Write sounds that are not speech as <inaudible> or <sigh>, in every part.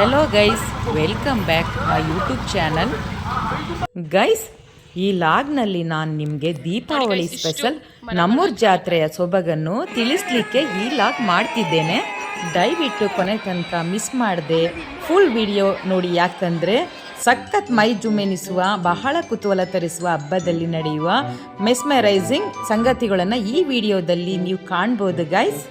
Hello guys welcome back my YouTube channel guys ಈ ಲಾಗ್ನಲ್ಲಿ ನಾನು ನಿಮಗೆ ದೀಪಾವಳಿ ಸ್ಪೆಷಲ್ ನಮ್ಮೂರ್ ಜಾತ್ರೆಯ ಸೊಬಗನ್ನು ತಿಳಿಸ್ಲಿಕ್ಕೆ ಈ ಲಾಗ್ ಮಾಡ್ತಿದ್ದೇನೆ. ದಯವಿಟ್ಟು ಕೊನೆ ತನಕ ಮಿಸ್ ಮಾಡದೆ. ಫುಲ್ ವಿಡಿಯೋ ನೋಡಿ ಯಾಕಂದರೆ ಸಖತ್ ಮೈ ಜುಮೆನಿಸುವ ಬಹಳ ಕುತೂಹಲ ತರಿಸುವ ಹಬ್ಬದಲ್ಲಿ ನಡೆಯುವ ಮೆಸ್ಮರೈಸಿಂಗ್ ಸಂಗತಿಗಳನ್ನು ಈ ವಿಡಿಯೋದಲ್ಲಿ ನೀವು ಕಾಣ್ಬೋದು ಗೈಸ್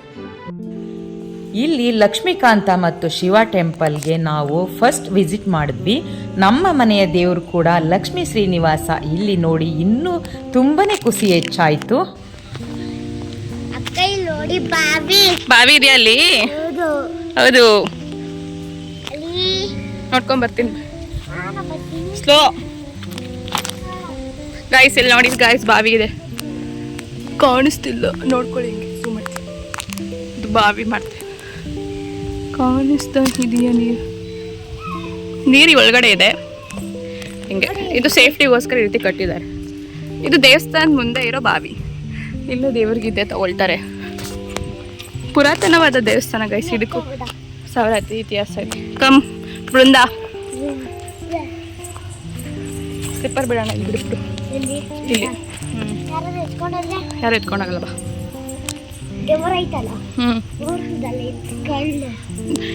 ಇಲ್ಲಿ ಲಕ್ಷ್ಮೀಕಾಂತ ಮತ್ತು ಶಿವ ಟೆಂಪಲ್ಗೆ ನಾವು ಫಸ್ಟ್ ವಿಸಿಟ್ ಮಾಡಿದ್ವಿ. ನಮ್ಮ ಮನೆಯ ದೇವರು ಕೂಡ ಲಕ್ಷ್ಮೀ ಶ್ರೀನಿವಾಸ ಇಲ್ಲಿ ನೋಡಿ ಇನ್ನೂ ತುಂಬನೇ ಖುಷಿ ಹೆಚ್ಚಾಯಿತು. ಅಕ್ಕ ಇಲ್ಲಿ ನೋಡಿ ಬಾಬಿ ಬಾವಿ ಇದೆಯಾ ಅಲ್ಲಿ? ಹೌದು. ನೋಡ್ಕೊಂಡ್ ಬರ್ತೀನಿ. ನಾನು ಬರ್ತೀನಿ. ಸ್ಲೋ ಗಾಯ್ಸ್ ಇಲ್ಲಿ ನೋಡಿ ಗಾಯ್ಸ್ ಬಾವಿ ಇದೆ. ಕಾಣಿಸ್ತಿಲ್ಲ. ನೋಡ್ಕೊಳ್ಳಿ ಹಿಂಗೆ ಬಾವಿ ಮಾಡ್ತೀನಿ. ಕಾಣಿಸ್ತಾ ಇದೆಯಾ ನೀರು? ನೀರು ಒಳಗಡೆ ಇದೆ. ಹಿಂಗೆ ಇದು ಸೇಫ್ಟಿಗೋಸ್ಕರ ಈ ರೀತಿ ಕಟ್ಟಿದ್ದಾರೆ. ಇದು ದೇವಸ್ಥಾನದ ಮುಂದೆ ಇರೋ ಬಾವಿ. ಇಲ್ಲೂ ದೇವ್ರಿಗಿದೆ ತಗೊಳ್ತಾರೆ. ಪುರಾತನವಾದ ದೇವಸ್ಥಾನ ಗೈಸ್ ಇದಕ್ಕೂ ಸಾವಿರ ಇತಿಹಾಸ ಇದೆ. ಕಮ್ ಬೃಂದ. ಸ್ಲಿಪ್ಪರ್ ಬಿಡೋಣ ಇಲ್ಲಿ ಬಿಡ್ಬಿಡು ಇಲ್ಲಿ. ಇಲ್ಲಿ. ಯಾರು ಎತ್ಕೊಂಡ್ರೆ ಯಾರು ಎತ್ಕೊಂಡಾಗಲ್ಲ ಬಾ. ದೇವರ ಐತಲ್ಲ? ಎತ್ಕೊಂಡು.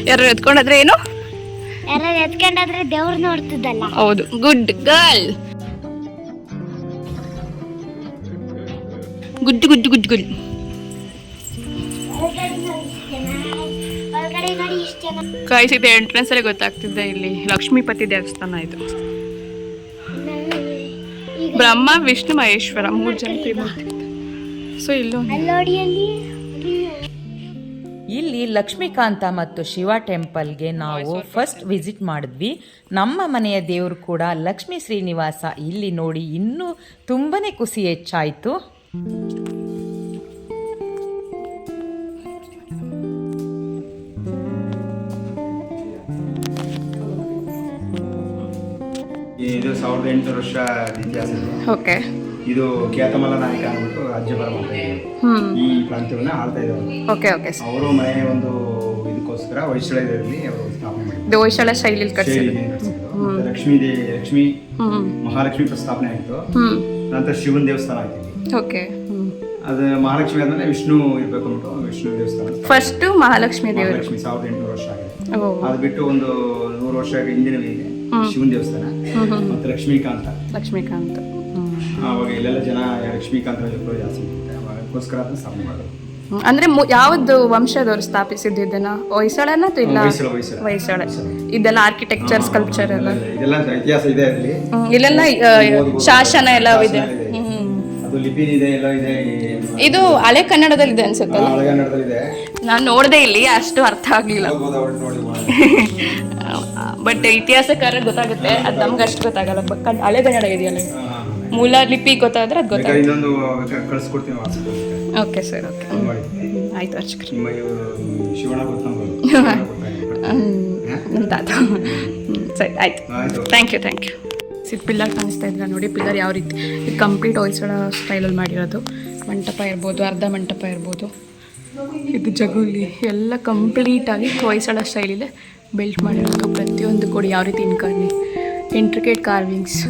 ಯಾರು ಎತ್ಕೊಂಡಾದ್ರೆ ಏನು? ಯಾರು ಎತ್ಕೊಂಡಾದ್ರೆ ದೇವ್ರ ನೋಡ್ತಿದ್ದಲ್ಲ ಹೌದು. Good girl good good good good ಜನ. ಕಾಯಿಸಿದೆ ಎಂಟ್ರೆನ್ಸ್ ಅಲ್ಲಿ ಗೊತ್ತಾಗ್ತಿದ್ದೆ ಇಲ್ಲಿ. ಲಕ್ಷ್ಮೀಪತಿ ದೇವಸ್ಥಾನ ಇದು. ಬ್ರಹ್ಮ ವಿಷ್ಣು ಮಹೇಶ್ವರ ಮೂರು ಜನ ಸೊ ಇಲ್ಲೂ ಇಲ್ಲಿ ಲಕ್ಷ್ಮೀಕಾಂತ ಮತ್ತು ಶಿವ ಟೆಂಪಲ್ಗೆ ನಾವು ಫಸ್ಟ್ ವಿಸಿಟ್ ಮಾಡಿದ್ವಿ. ನಮ್ಮ ಮನೆಯ ದೇವರು ಕೂಡ ಲಕ್ಷ್ಮೀ ಶ್ರೀನಿವಾಸ ಇಲ್ಲಿ ನೋಡಿ ಇನ್ನೂ ತುಂಬನೇ ಖುಷಿ ಹೆಚ್ಚಾಯಿತು. ಇದು ಸಾವಿರದ ಎಂಟುನೂರು ವರ್ಷ ಇತಿಹಾಸ. ಇದೆ ಓಕೆ ಇದು ಖ್ಯಾತಮಲ್ಲ ನಾಯಕ ಅಂದ್ಬಿಟ್ಟು ರಾಜ್ಯಭರ ಈ ಪ್ರಾಂತ್ಯವನ್ನ ಆಳ್ತಾ ಇದ್ದಾರೆ. Okay okay. ಅವರು ಮನೆ ಒಂದು ಇದಕ್ಕೋಸ್ಕರ ವೈಶಾಳ್ಯದಲ್ಲಿ ಅವರು ಸ್ಥಾಪನೆ ಮಾಡಿದ್ರು ಶೈಲಿಲಿ ಲಕ್ಷ್ಮೀ ದೇವಿ ಲಕ್ಷ್ಮಿ ಮಹಾಲಕ್ಷ್ಮಿ ಪ್ರಸ್ಥಾಪನೆ ಆಯಿತು ನಂತರ ಶಿವನ ದೇವಸ್ಥಾನ ಆಯ್ತು ಓಕೆ ಅದು ಮಹಾಲಕ್ಷ್ಮಿ ಆದ್ಮೇಲೆ ವಿಷ್ಣು ಇರ್ಬೇಕು ಅಂದ್ಬಿಟ್ಟು ವಿಷ್ಣು ದೇವಸ್ಥಾನ. ಫಸ್ಟ್ ಮಹಾಲಕ್ಷ್ಮಿ ದೇವಿ ಮಹಾಲಕ್ಷ್ಮಿ ಸಾವಿರದ ಎಂಟು ವರ್ಷ ಆಗಿದೆ. ಅದು ಬಿಟ್ಟು ಒಂದು ನೂರು ವರ್ಷ ಹಿಂದಿನ ಇದೆ. ಶಿವನ ದೇವಸ್ಥಾನ. ಮತ್ತೆ ಲಕ್ಷ್ಮೀಕಾಂತ. ಲಕ್ಷ್ಮೀಕಾಂತ್. ಅವಾಗ ಇಲ್ಲೆಲ್ಲ ಜನ ಲಕ್ಷ್ಮೀಕಾಂತ ರಾಜರು ಜಾಸ್ತಿ ಇರ್ತಾರೆ ಅವಾಗೋಸ್ಕರ ಅದನ್ನ ಸ್ಥಾಪನೆ ಮಾಡೋದು. ಅಂದ್ರೆ ಯಾವ್ದು ವಂಶದವರು ಸ್ಥಾಪಿಸಿದ್ದು ಇದನ್ನ? ಹೊಯ್ಸಳನ ಅಥವಾ ಇಲ್ಲ? ಹೊಯ್ಸಳ ಹೊಯ್ಸಳ. ಹೊಯ್ಸಳ. ಇದೆಲ್ಲ ಆರ್ಕಿಟೆಕ್ಚರ್ ಸ್ಕಲ್ಪ್ಚರ್ ಎಲ್ಲ? ಇದೆಲ್ಲ ಇತಿಹಾಸ ಇದೆ ಅಲ್ಲಿ. ಹ್ಮ್. ಇಲ್ಲೆಲ್ಲ ಆ, ಶಾಸನ ಎಲ್ಲ ಇದೆ. ಹ್ಮ್. ಅದು ಲಿಪಿ ಇದೆ ಎಲ್ಲ ಇದೆ ಇದು ಹಳೆ ಕನ್ನಡದಲ್ಲಿ ಇದೆ ಅನ್ಸುತ್ತಲ್ಲ ಇದೆ ನಾನು ನೋಡ್ದೆ ಇಲ್ಲಿ ಅಷ್ಟು ಅರ್ಥ ಆಗ್ಲಿಲ್ಲ. ಹೋಗ್ಬೋದು ಅವ್ರು ನೋಡಿ ಬಟ್ <laughs> ಇತಿಹಾಸಕಾರ ಗೊತ್ತಾಗುತ್ತೆ ಅದು ನಮ್ಗೆ ಅಷ್ಟು ಗೊತ್ತಾಗಲ್ಲ ಬಟ್ ಹಳೆ ಕನ್ನಡ ಇದೆಯಲ್ಲ? ಹಾ, ಹಾ. ಮೂಲ ಲಿಪಿ ಗೊತ್ತಾದ್ರೆ ಅದು ಬೇಕಾದ್ರೆ ಗೊತ್ತಾಗುತ್ತೆ. ಇನ್ನೊಂದು ಕಳಿಸ್ಕೊಡ್ತೀನಿ ವಾಟ್ಸಪ್ ಓಕೆ ಸರ್ ಓಕೆ ಆಯ್ತು ಅರ್ಚಕ್ರಿ. ನಿಮ್ಮ ಗೊತ್ತಂಬೋದು ನಮ್ಮ ತಾತ. ಸರಿ ಆಯ್ತು. ಥ್ಯಾಂಕ್ ಯು ಥ್ಯಾಂಕ್ ಯು ಸಿಟ್ ಪಿಲ್ಲರ್ ಕಾಣಿಸ್ತಾ ಇದ್ರ ನೋಡಿ ಪಿಲ್ಲರ್ ಯಾವ ರೀತಿ ಇದು ಕಂಪ್ಲೀಟ್ ಹೊಯ್ಸಳ ಸ್ಟೈಲಲ್ಲಿ ಮಾಡಿರೋದು. ಮಂಟಪ ಇರ್ಬೋದು ಅರ್ಧ ಮಂಟಪ ಇರ್ಬೋದು. ಇದು ಜಗುಲಿ ಎಲ್ಲ ಕಂಪ್ಲೀಟಾಗಿ ಹೊಯ್ಸಳ ಸ್ಟೈಲಿದೆ ಬೆಲ್ಟ್ ಮಾಡಿರೋದು. ಪ್ರತಿಯೊಂದು ಕೂಡ ಯಾವ ರೀತಿ ಇನ್ಕಾನಿ ಇಂಟ್ರಿಕೇಟ್ ಕಾರ್ವಿಂಗ್ಸ್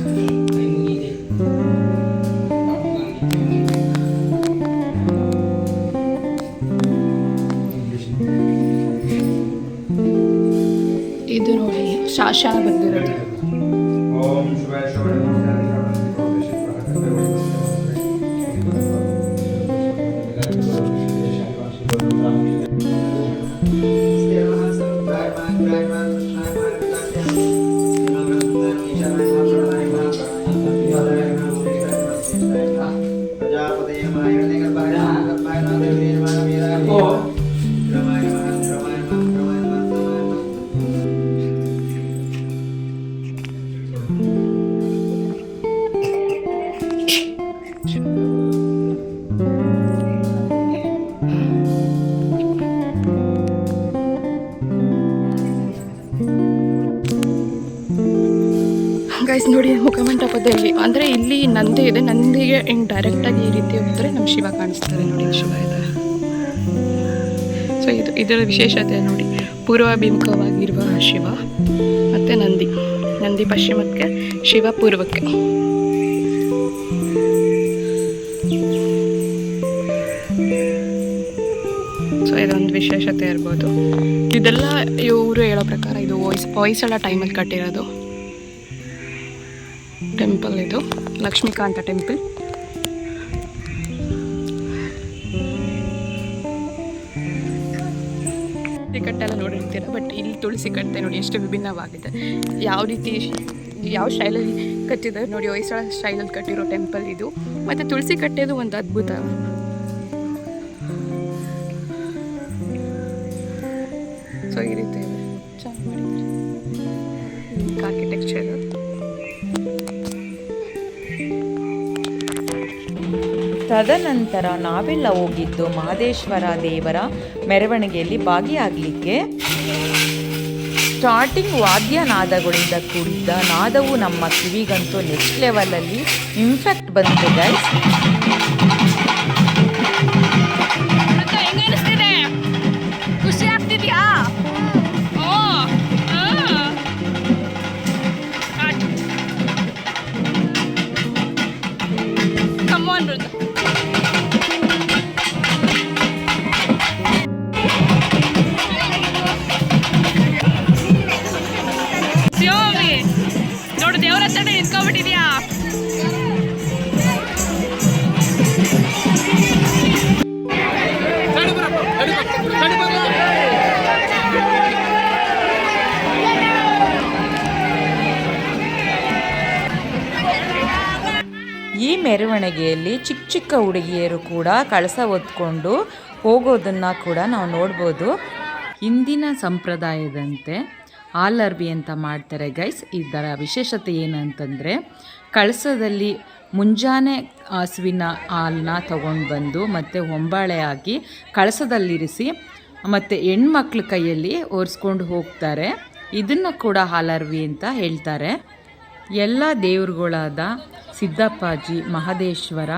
ಇದು ನೋಡಿ ಶಾಸನ ಬಂದಿರೋದು. ಗೈಸ್ ನೋಡಿ, ಮುಖಮಂಟಪದಲ್ಲಿ. ಅಂದರೆ ಇಲ್ಲಿ ನಂದಿ ಇದೆ. ನಂದಿಗೆ ಹಿಂಗೆ ಡೈರೆಕ್ಟಾಗಿ ಈ ರೀತಿ ಹೋದರೆ ನಮ್ಮ ಶಿವ ಕಾಣಿಸ್ತಾರೆ ನೋಡಿ, ಶಿವ ಇದೆ. ಸೊ ಇದು ಇದರ ವಿಶೇಷತೆ ನೋಡಿ. ಪೂರ್ವಾಭಿಮುಖವಾಗಿರುವ ಶಿವ ಮತ್ತೆ ನಂದಿ. ನಂದಿ ಪಶ್ಚಿಮಕ್ಕೆ, ಶಿವ ಪೂರ್ವಕ್ಕೆ. ಸೊ ಇದೊಂದು ವಿಶೇಷತೆ ಇರ್ಬೋದು. ಇದೆಲ್ಲ ಇವರು ಹೇಳೋ ಪ್ರಕಾರ ಇದು ವಾಯ್ಸ್ ವಾಯ್ಸ್ ಎಲ್ಲ ಟೈಮಲ್ಲಿ ಕಟ್ಟಿರೋದು. ಟೆಂಪಲ್ ಇದು ಲಕ್ಷ್ಮೀಕಾಂತ ಟೆಂಪಲ್. ತುಳಸಿ ಕಟ್ಟೆಲ್ಲ ನೋಡಿರ್ತೀರ ಬಟ್ ಇಲ್ಲಿ ತುಳಸಿ ಕಟ್ಟೆ ನೋಡಿ ಎಷ್ಟು ವಿಭಿನ್ನವಾಗಿದೆ. ಯಾವ ರೀತಿ ಯಾವ ಸ್ಟೈಲಲ್ಲಿ ಕಟ್ಟಿದ್ದಾರೆ ನೋಡಿ ಹೊಯ್ಸಳ ಸ್ಟೈಲಲ್ಲಿ ಕಟ್ಟಿರೋ ಟೆಂಪಲ್ ಇದು. ಮತ್ತು ತುಳಸಿ ಕಟ್ಟೆದು ಒಂದು ಅದ್ಭುತ. ಸೊ ಈ ರೀತಿ ಚೆನ್ನಾಗಿ ಮಾಡಿದ್ದಾರೆ. ಆರ್ಕಿಟೆಕ್ಚರ್ ತದನಂತರ ನಾವೆಲ್ಲ ಹೋಗಿದ್ದು ಮಹದೇಶ್ವರ ದೇವರ ಮೆರವಣಿಗೆಯಲ್ಲಿ ಭಾಗಿಯಾಗಲಿಕ್ಕೆ. ಸ್ಟಾರ್ಟಿಂಗ್ ವಾದ್ಯನಾದಗಳಿಂದ ಕೂಡಿದ್ದ ನಾದವು ನಮ್ಮ ಕಿವಿಗಂತೂ ನೆಕ್ಸ್ಟ್ ಲೆವೆಲಲ್ಲಿ ಇನ್ಫೆಕ್ಟ್ ಬಂತು ಗೈಸ್ ಈ ಮೆರವಣಿಗೆಯಲ್ಲಿ ಚಿಕ್ಕ ಚಿಕ್ಕ ಹುಡುಗಿಯರು ಕೂಡ ಕಳಸ ಹೊತ್ಕೊಂಡು ಹೋಗೋದನ್ನು ಕೂಡ ನಾವು ನೋಡ್ಬೋದು. ಹಿಂದಿನ ಸಂಪ್ರದಾಯದಂತೆ ಆಲರ್ಬಿ ಅಂತ ಮಾಡ್ತಾರೆ ಗೈಸ್. ಇದರ ವಿಶೇಷತೆ ಏನಂತಂದರೆ ಕಳಸದಲ್ಲಿ ಮುಂಜಾನೆ ಹಸುವಿನ ಹಾಲನ್ನ ತಗೊಂಡು ಬಂದು ಮತ್ತು ಹೊಂಬಾಳೆ ಹಾಕಿ ಕಳಸದಲ್ಲಿರಿಸಿ ಮತ್ತು ಹೆಣ್ಮಕ್ಳ ಕೈಯಲ್ಲಿ ಒರೆಸ್ಕೊಂಡು ಹೋಗ್ತಾರೆ. ಇದನ್ನು ಕೂಡ ಹಾಲರ್ವಿ ಅಂತ ಹೇಳ್ತಾರೆ. ಎಲ್ಲ ದೇವರುಗಳಾದ ಸಿದ್ದಪ್ಪಾಜಿ, ಮಹದೇಶ್ವರ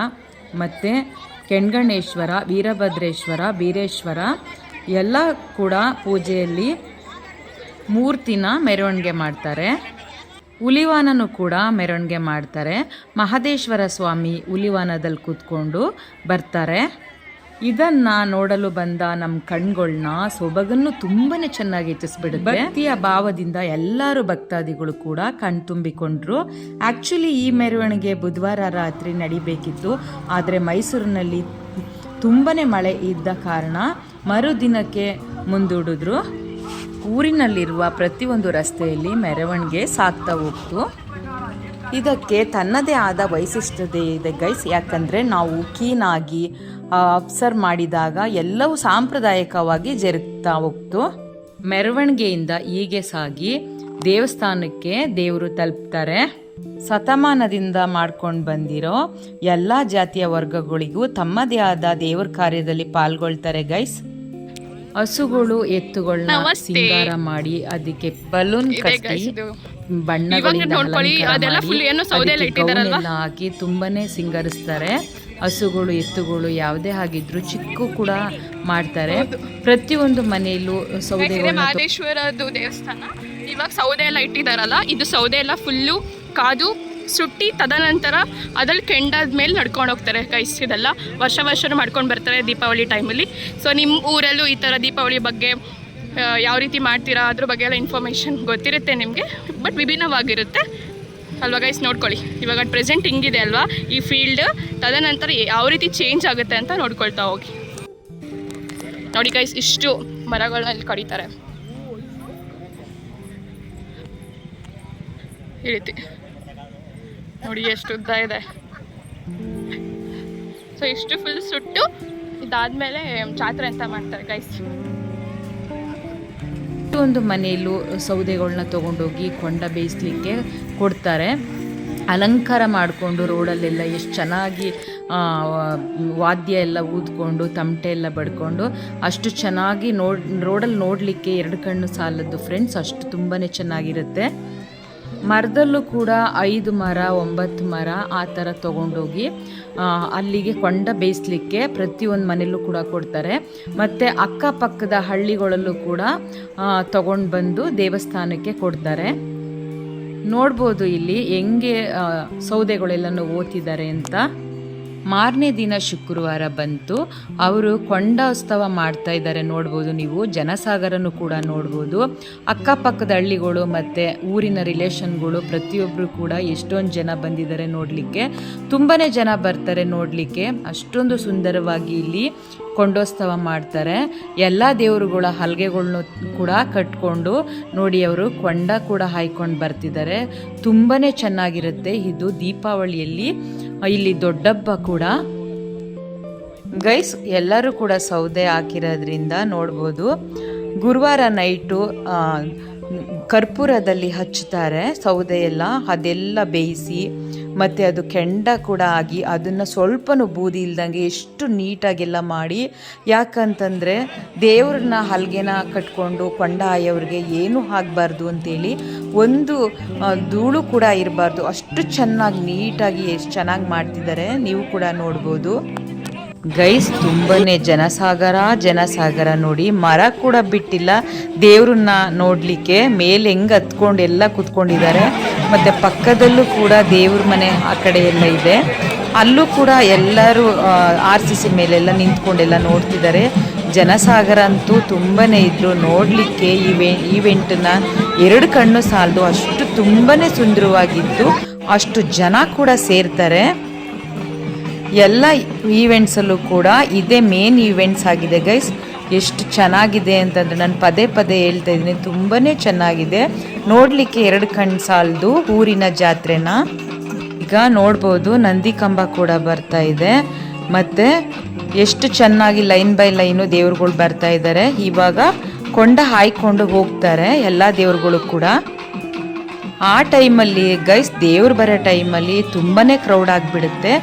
ಮತ್ತು ಕೆಣ್ಗಣೇಶ್ವರ, ವೀರಭದ್ರೇಶ್ವರ, ಬೀರೇಶ್ವರ, ಎಲ್ಲ ಕೂಡ ಪೂಜೆಯಲ್ಲಿ ಮೂರ್ತಿನ ಮೆರವಣಿಗೆ ಮಾಡ್ತಾರೆ. ಉಲಿವಾನನೂ ಕೂಡ ಮೆರವಣಿಗೆ ಮಾಡ್ತಾರೆ. ಮಹದೇಶ್ವರ ಸ್ವಾಮಿ ಉಲಿವಾನದಲ್ಲಿ ಕೂತ್ಕೊಂಡು ಬರ್ತಾರೆ. ಇದನ್ನ ನೋಡಲು ಬಂದ ನಮ್ಮ ಕಣ್ಗಳನ್ನ ಸೊಬಗನ್ನು ತುಂಬಾನೇ ಚೆನ್ನಾಗಿ ಹೆಚ್ಚಿಸ್ಬಿಡುತ್ತೆ ಭಕ್ತಿಯ ಭಾವದಿಂದ ಎಲ್ಲರೂ ಭಕ್ತಾದಿಗಳು ಕೂಡ ಕಣ್ ತುಂಬಿಕೊಂಡ್ರು. ಆಕ್ಚುಲಿ ಈ ಮೆರವಣಿಗೆ ಬುಧವಾರ ರಾತ್ರಿ ನಡಿಬೇಕಿತ್ತು. ಆದರೆ ಮೈಸೂರಿನಲ್ಲಿ ತುಂಬಾನೇ ಮಳೆ ಇದ್ದ ಕಾರಣ ಮರುದಿನಕ್ಕೆ ಮುಂದೂಡಿದ್ರು. ಊರಿನಲ್ಲಿರುವ ಪ್ರತಿಯೊಂದು ರಸ್ತೆಯಲ್ಲಿ ಮೆರವಣಿಗೆ ಸಾಗ್ತಾ ಹೋಗ್ತು. ಇದಕ್ಕೆ ತನ್ನದೇ ಆದ ವೈಶಿಷ್ಟ್ಯತೆ ಇದೆ ಗೈಸ್. ಯಾಕಂದರೆ ನಾವು ಕೀನಾಗಿ ಅಬ್ಸರ್ವ್ ಮಾಡಿದಾಗ ಎಲ್ಲವೂ ಸಾಂಪ್ರದಾಯಿಕವಾಗಿ ಜರುಗ್ತಾ ಹೋಗ್ತು. ಮೆರವಣಿಗೆಯಿಂದ ಹೀಗೆ ಸಾಗಿ ದೇವಸ್ಥಾನಕ್ಕೆ ದೇವರು ತಲುಪ್ತಾರೆ. ಶತಮಾನದಿಂದ ಮಾಡ್ಕೊಂಡು ಬಂದಿರೋ ಎಲ್ಲ ಜಾತಿಯ ವರ್ಗಗಳಿಗೂ ತಮ್ಮದೇ ಆದ ದೇವರ ಕಾರ್ಯದಲ್ಲಿ ಪಾಲ್ಗೊಳ್ತಾರೆ ಗೈಸ್ ಹಸುಗಳು ಎತ್ತುಗಳನ್ನ ಸಿಂಗಾರ ಮಾಡಿ ಅದಕ್ಕೆ ಬಲೂನ್ ಕಟ್ಟಿ ಬಣ್ಣ ಬಣ್ಣಗಳಿಂದ? ಹಾಕಿ ತುಂಬಾನೇ ಸಿಂಗರಿಸ್ತಾರೆ. ಹಸುಗಳು ಎತ್ತುಗಳು ಯಾವುದೇ ಆಗಿದ್ರು ಚಿಕ್ಕ ಕೂಡ ಮಾಡ್ತಾರೆ. ಪ್ರತಿಯೊಂದು ಮನೆಯಲ್ಲೂ ಸೌದೆ ಮಹದೇಶ್ವರದ್ದು ದೇವಸ್ಥಾನ. ಇವಾಗ ಸೌದೆ ಎಲ್ಲ ಇಟ್ಟಿದಾರಲ್ಲ ಇದು ಸೌದೆ ಎಲ್ಲ ಫುಲ್ಲು ಕಾದು ಸುಟ್ಟಿ ತದನಂತರ ಅದ್ರಲ್ಲಿ ಕೆಂಡಾದ ಮೇಲೆ ನಡ್ಕೊಂಡು ಹೋಗ್ತಾರೆ ಕೈಸಿದೆಲ್ಲ ವರ್ಷ ವರ್ಷ ಮಾಡ್ಕೊಂಡು ಬರ್ತಾರೆ ದೀಪಾವಳಿ ಟೈಮಲ್ಲಿ ಸೊ ನಿಮ್ಮ ಊರಲ್ಲೂ ಈ ಥರ ದೀಪಾವಳಿ ಬಗ್ಗೆ ಯಾವ ರೀತಿ ಮಾಡ್ತೀರಾ ಅದ್ರ ಬಗ್ಗೆ ಎಲ್ಲ ಇನ್ಫಾರ್ಮೇಷನ್ ಗೊತ್ತಿರುತ್ತೆ ನಿಮಗೆ ಬಟ್ ವಿಭಿನ್ನವಾಗಿರುತ್ತೆ. ಅಲ್ವಾ ಗೈಸ್ ನೋಡ್ಕೊಳ್ಳಿ. ಇವಾಗ ಪ್ರೆಸೆಂಟ್ ಹಿಂಗಿದೆ ಅಲ್ವಾ? ಈ ಫೀಲ್ಡ್ ತದನಂತರ ಯಾವ ರೀತಿ ಚೇಂಜ್ ಆಗುತ್ತೆ ಅಂತ ನೋಡ್ಕೊಳ್ತಾ ಹೋಗಿ. ನೋಡಿ ಗೈಸ್ ಇಷ್ಟು ಮರಗಳನ್ನ ಇಲ್ಲಿ ಕಡಿತಾರೆ. ಈ ರೀತಿ. ನೋಡಿ ಎಷ್ಟು ಉದ್ದ ಇದೆ. ಸೊ ಇಷ್ಟು ಫುಲ್ ಸುಟ್ಟು ಇದಾದ್ಮೇಲೆ ಜಾತ್ರೆ ಅಂತ ಮಾಡ್ತಾರೆ ಗೈಸ್ ಪ್ರತಿಯೊಂದು ಮನೆಯಲ್ಲೂ ಸೌದೆಗಳನ್ನ ತೊಗೊಂಡೋಗಿ ಕೊಂಡ ಬೇಯಿಸ್ಲಿಕ್ಕೆ ಕೊಡ್ತಾರೆ. ಅಲಂಕಾರ ಮಾಡಿಕೊಂಡು ರೋಡಲ್ಲೆಲ್ಲ ಎಷ್ಟು ಚೆನ್ನಾಗಿ ವಾದ್ಯ ಎಲ್ಲ ಊದ್ಕೊಂಡು, ತಮಟೆ ಎಲ್ಲ ಬಡ್ಕೊಂಡು ಅಷ್ಟು ಚೆನ್ನಾಗಿ ನೋಡ್ ರೋಡಲ್ಲಿ ನೋಡಲಿಕ್ಕೆ ಎರಡು ಕಣ್ಣು ಸಾಲದ್ದು ಫ್ರೆಂಡ್ಸ್ ಅಷ್ಟು ತುಂಬಾ ಚೆನ್ನಾಗಿರುತ್ತೆ. ಮರದಲ್ಲೂ ಕೂಡ ಐದು ಮರ, ಒಂಬತ್ತು ಮರ ಆ ಥರ ತೊಗೊಂಡೋಗಿ ಅಲ್ಲಿಗೆ ಕೊಂಡ ಬೇಯಿಸ್ಲಿಕ್ಕೆ ಪ್ರತಿಯೊಂದು ಮನೆಯಲ್ಲೂ ಕೂಡ ಕೊಡ್ತಾರೆ. ಮತ್ತು ಅಕ್ಕಪಕ್ಕದ ಹಳ್ಳಿಗಳಲ್ಲೂ ಕೂಡ ತಗೊಂಡು ಬಂದು ದೇವಸ್ಥಾನಕ್ಕೆ ಕೊಡ್ತಾರೆ. ನೋಡ್ಬೋದು ಇಲ್ಲಿ ಹೆಂಗೆ ಸೌದೆಗಳೆಲ್ಲನೂ ಓದ್ತಿದ್ದಾರೆ ಅಂತ. ಮಾರನೇ ದಿನ ಶುಕ್ರವಾರ ಬಂತು. ಅವರು ಕೊಂಡೋತ್ಸವ ಮಾಡ್ತಾ ಇದ್ದಾರೆ. ನೋಡ್ಬೋದು ನೀವು. ಜನಸಾಗರನು ಕೂಡ ನೋಡ್ಬೋದು. ಅಕ್ಕಪಕ್ಕದ ಹಳ್ಳಿಗಳು ಮತ್ತು ಊರಿನ ರಿಲೇಷನ್ಗಳು ಪ್ರತಿಯೊಬ್ಬರು ಕೂಡ ಎಷ್ಟೊಂದು ಜನ ಬಂದಿದ್ದಾರೆ ನೋಡಲಿಕ್ಕೆ. ತುಂಬಾ ಜನ ಬರ್ತಾರೆ ನೋಡಲಿಕ್ಕೆ. ಅಷ್ಟೊಂದು ಸುಂದರವಾಗಿ ಇಲ್ಲಿ ಕೊಂಡೋತ್ಸವ ಮಾಡ್ತಾರೆ. ಎಲ್ಲ ದೇವರುಗಳ ಹಲ್ಗೆಗಳ್ನು ಕೂಡ ಕಟ್ಕೊಂಡು ನೋಡಿ ಅವರು ಕೊಂಡ ಕೂಡ ಹಾಯ್ಕೊಂಡು ಬರ್ತಿದ್ದಾರೆ. ತುಂಬಾ ಚೆನ್ನಾಗಿರುತ್ತೆ. ಇದು ದೀಪಾವಳಿಯಲ್ಲಿ. ಇಲ್ಲಿ ದೊಡ್ಡಬ್ಬ ಕೂಡ. ಗೈಸ್ ಎಲ್ಲರೂ ಕೂಡ ಸೌದೆ ಹಾಕಿರೋದ್ರಿಂದ ನೋಡ್ಬೋದು. ಗುರುವಾರ ನೈಟು ಕರ್ಪೂರದಲ್ಲಿ ಹಚ್ಚುತ್ತಾರೆ ಸೌದೆ ಎಲ್ಲ ಅದೆಲ್ಲ ಬೇಯಿಸಿ ಮತ್ತು ಅದು ಕೆಂಡ ಕೂಡ ಆಗಿ ಅದನ್ನು ಸ್ವಲ್ಪನೂ ಬೂದಿ ಇಲ್ದಂಗೆ ಎಷ್ಟು ನೀಟಾಗೆಲ್ಲ ಮಾಡಿ. ಯಾಕಂತಂದರೆ ದೇವ್ರನ್ನ ಹಲ್ಗೆನ ಕಟ್ಕೊಂಡು ಕೊಂಡ ಏನು ಏನೂ ಆಗಬಾರ್ದು ಅಂತೇಳಿ ಒಂದು ಧೂಳು ಕೂಡ ಇರಬಾರ್ದು. ಅಷ್ಟು ಚೆನ್ನಾಗಿ ನೀಟಾಗಿ ಎಷ್ಟು ಚೆನ್ನಾಗಿ ಮಾಡ್ತಿದ್ದಾರೆ ನೀವು ಕೂಡ ನೋಡ್ಬೋದು. ಗೈಸ್, ತುಂಬನೇ ಜನಸಾಗರ ಜನಸಾಗರ ನೋಡಿ, ಮರ ಕೂಡ ಬಿಟ್ಟಿಲ್ಲ. ದೇವ್ರನ್ನ ನೋಡ್ಲಿಕ್ಕೆ ಮೇಲೆ ಹೆಂಗ್ ಹತ್ಕೊಂಡು ಎಲ್ಲ ಕುತ್ಕೊಂಡಿದ್ದಾರೆ. ಮತ್ತೆ ಪಕ್ಕದಲ್ಲೂ ಕೂಡ ದೇವ್ರ ಮನೆ ಆ ಕಡೆ ಎಲ್ಲ ಇದೆ. ಅಲ್ಲೂ ಕೂಡ ಎಲ್ಲರೂ ಆರ್ ಸಿ ಸಿ ಮೇಲೆಲ್ಲ ನಿಂತ್ಕೊಂಡೆಲ್ಲ ನೋಡ್ತಿದ್ದಾರೆ. ಜನಸಾಗರ ಅಂತೂ ತುಂಬನೇ ಇದ್ರು. ನೋಡಲಿಕ್ಕೆ ಇವೆ, ಈವೆಂಟನ್ನ ಎರಡು ಕಣ್ಣು ಸಾಲದು. ಅಷ್ಟು ತುಂಬಾನೇ ಸುಂದರವಾಗಿತ್ತು. ಅಷ್ಟು ಜನ ಕೂಡ ಸೇರ್ತಾರೆ. ಎಲ್ಲ ಈವೆಂಟ್ಸಲ್ಲೂ ಕೂಡ ಇದೇ ಮೇನ್ ಈವೆಂಟ್ಸ್ ಆಗಿದೆ ಗೈಸ್ ಎಷ್ಟು ಚೆನ್ನಾಗಿದೆ ಅಂತಂದರೆ ನಾನು ಪದೇ ಪದೇ ಹೇಳ್ತಾ ಇದ್ದೀನಿ ತುಂಬಾ ಚೆನ್ನಾಗಿದೆ. ನೋಡಲಿಕ್ಕೆ ಎರಡು ಕಣ್ಣು ಸಾಲದು ಊರಿನ ಜಾತ್ರೆನ. ಈಗ ನೋಡ್ಬೋದು, ನಂದಿ ಕಂಬ ಕೂಡ ಬರ್ತಾ ಇದೆ. ಮತ್ತು ಎಷ್ಟು ಚೆನ್ನಾಗಿ ಲೈನ್ ಬೈ ಲೈನು ದೇವ್ರುಗಳು ಬರ್ತಾ ಇದ್ದಾರೆ. ಇವಾಗ ಕೊಂಡ ಹಾಯ್ಕೊಂಡು ಹೋಗ್ತಾರೆ ಎಲ್ಲ ದೇವ್ರುಗಳು ಕೂಡ. ಆ ಟೈಮಲ್ಲಿ ಗೈಸ್ ದೇವ್ರು ಬರೋ ಟೈಮಲ್ಲಿ ತುಂಬಾ ಕ್ರೌಡ್ ಆಗಿಬಿಡುತ್ತೆ.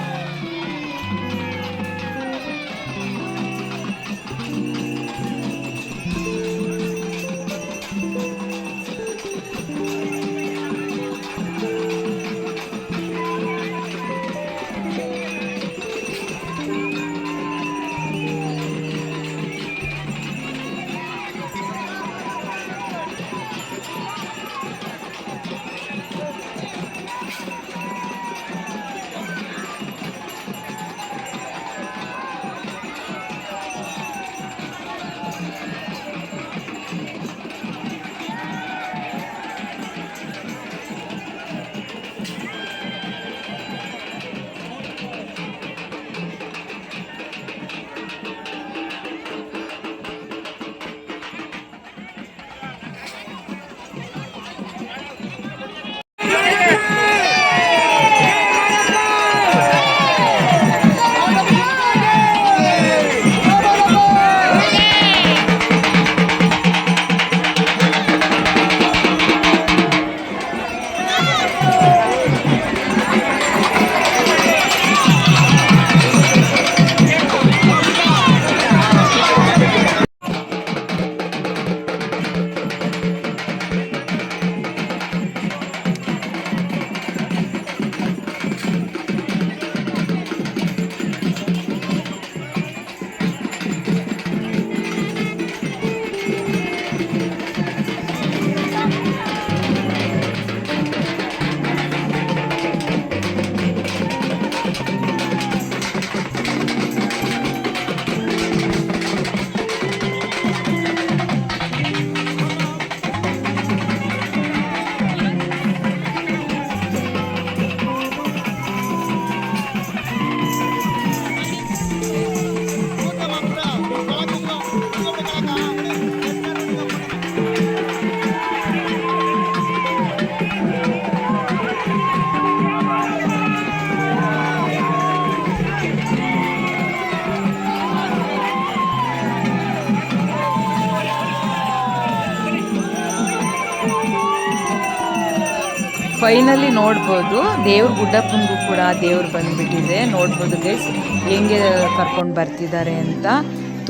ಫೈನಲಿ ನೋಡ್ಬೋದು. ದೇವ್ರ ಗುಡ್ಡಪ್ಪನಿಗೂ ಕೂಡ ದೇವ್ರು ಬಂದುಬಿಟ್ಟಿದೆ. ನೋಡ್ಬೋದು ಗೈಸ್ ಹೆಂಗೆ ಕರ್ಕೊಂಡು ಬರ್ತಿದ್ದಾರೆ ಅಂತ.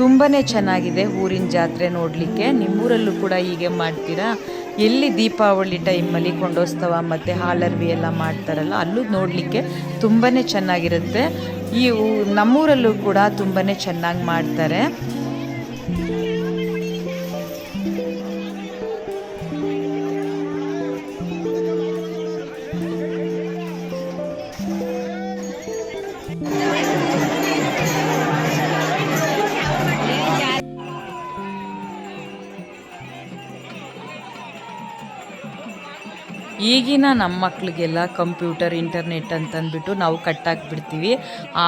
ತುಂಬಾ ಚೆನ್ನಾಗಿದೆ ಊರಿನ ಜಾತ್ರೆ ನೋಡಲಿಕ್ಕೆ. ನಿಮ್ಮೂರಲ್ಲೂ ಕೂಡ ಹೀಗೆ ಮಾಡ್ತೀರಾ? ಎಲ್ಲಿ ದೀಪಾವಳಿ ಟೈಮಲ್ಲಿ ಕೊಂಡೋತ್ಸವ ಮತ್ತು ಹಾಲರ್ವಿ ಎಲ್ಲ ಮಾಡ್ತಾರಲ್ಲ, ಅಲ್ಲೂ ನೋಡಲಿಕ್ಕೆ ತುಂಬಾ ಚೆನ್ನಾಗಿರುತ್ತೆ. ಈ ನಮ್ಮೂರಲ್ಲೂ ಕೂಡ ತುಂಬಾ ಚೆನ್ನಾಗಿ ಮಾಡ್ತಾರೆ. ಈಗಿನ ನಮ್ಮ ಮಕ್ಳಿಗೆಲ್ಲ ಕಂಪ್ಯೂಟರ್, ಇಂಟರ್ನೆಟ್ ಅಂತಂದ್ಬಿಟ್ಟು ನಾವು ಕಟ್ಟಾಕ್ಬಿಡ್ತೀವಿ.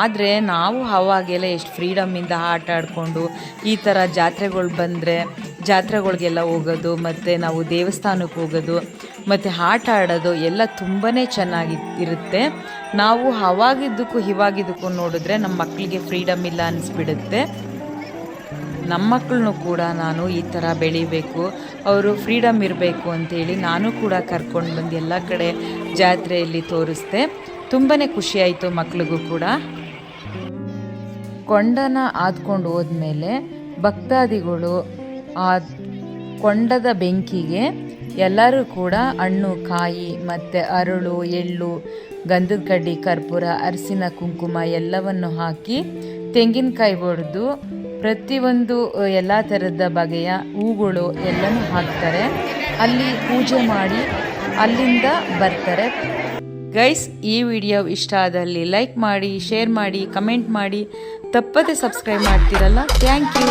ಆದರೆ ನಾವು ಅವಾಗೆಲ್ಲ ಎಷ್ಟು ಫ್ರೀಡಮ್ಮಿಂದ ಆಟ ಆಡಿಕೊಂಡು ಈ ಥರ ಜಾತ್ರೆಗಳು ಬಂದರೆ ಜಾತ್ರೆಗಳಿಗೆಲ್ಲ ಹೋಗೋದು, ಮತ್ತು ನಾವು ದೇವಸ್ಥಾನಕ್ಕೆ ಹೋಗೋದು, ಮತ್ತು ಆಟ ಆಡೋದು ಎಲ್ಲ ತುಂಬಾ ಚೆನ್ನಾಗಿ ಇರುತ್ತೆ. ನಾವು ಅವಾಗಿದ್ದಕ್ಕೂ ಇವಾಗಿದ್ದಕ್ಕೂ ನೋಡಿದ್ರೆ ನಮ್ಮ ಮಕ್ಕಳಿಗೆ ಫ್ರೀಡಮ್ ಇಲ್ಲ ಅನಿಸ್ಬಿಡುತ್ತೆ. ನಮ್ಮ ಮಕ್ಕಳನ್ನು ಕೂಡ ನಾನು ಈ ಥರ ಬೆಳಿಬೇಕು, ಅವರು ಫ್ರೀಡಮ್ ಇರಬೇಕು ಅಂತೇಳಿ ನಾನು ಕೂಡ ಕರ್ಕೊಂಡು ಬಂದು ಎಲ್ಲ ಕಡೆ ಜಾತ್ರೆಯಲ್ಲಿ ತೋರಿಸ್ದೆ. ತುಂಬಾ ಖುಷಿಯಾಯಿತು ಮಕ್ಳಿಗೂ ಕೂಡ. ಕೊಂಡನ ಆದ್ಕೊಂಡು ಹೋದ್ಮೇಲೆ ಭಕ್ತಾದಿಗಳು ಆ ಕೊಂಡದ ಬೆಂಕಿಗೆ ಎಲ್ಲರೂ ಕೂಡ ಹಣ್ಣು, ಕಾಯಿ ಮತ್ತು ಅರಳು, ಎಳ್ಳು, ಗಂಧದ ಕಡ್ಡಿ, ಕರ್ಪೂರ ಅರಸಿನ ಕುಂಕುಮ ಎಲ್ಲವನ್ನು ಹಾಕಿ ತೆಂಗಿನಕಾಯಿ ಒಡೆದು ಪ್ರತಿಯೊಂದು ಎಲ್ಲ ಥರದ ಬಗೆಯ ಹೂಗಳು ಎಲ್ಲನೂ ಹಾಕ್ತಾರೆ. ಅಲ್ಲಿ ಪೂಜೆ ಮಾಡಿ ಅಲ್ಲಿಂದ ಬರ್ತಾರೆ. ಗೈಸ್, ಈ ವಿಡಿಯೋ ಇಷ್ಟ ಆದಲ್ಲಿ ಲೈಕ್ ಮಾಡಿ, ಶೇರ್ ಮಾಡಿ, ಕಮೆಂಟ್ ಮಾಡಿ. ತಪ್ಪದೆ ಸಬ್ಸ್ಕ್ರೈಬ್ ಮಾಡ್ತೀರಲ್ಲ. Thank you.